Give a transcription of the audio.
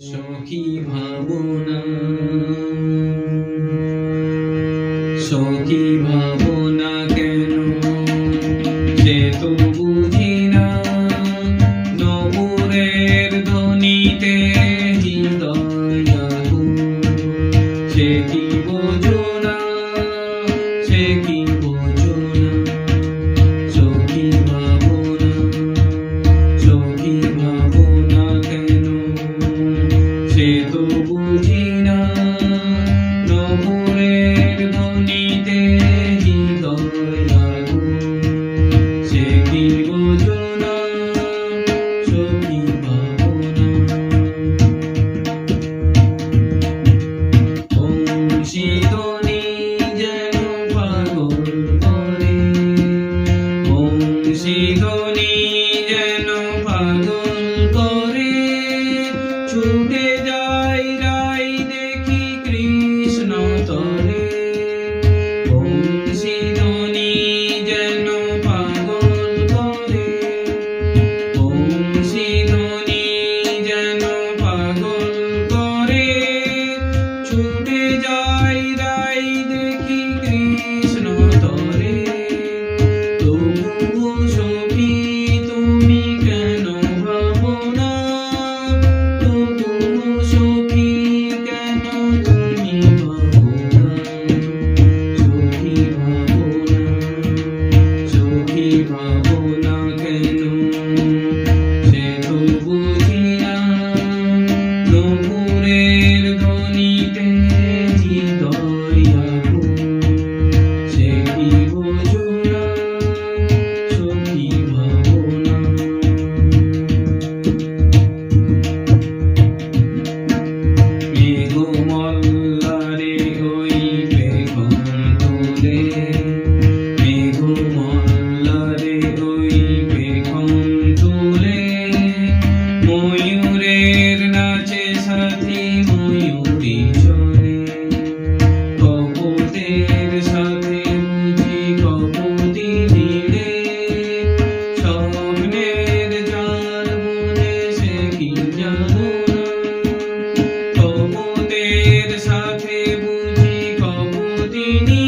সখী ভাবনা। সখী ভাবনা কেন? সে তো বুঝি না। নবুরের ধ্বনিতে হৃদয় সে কি বোঝো না? সে কি Nini.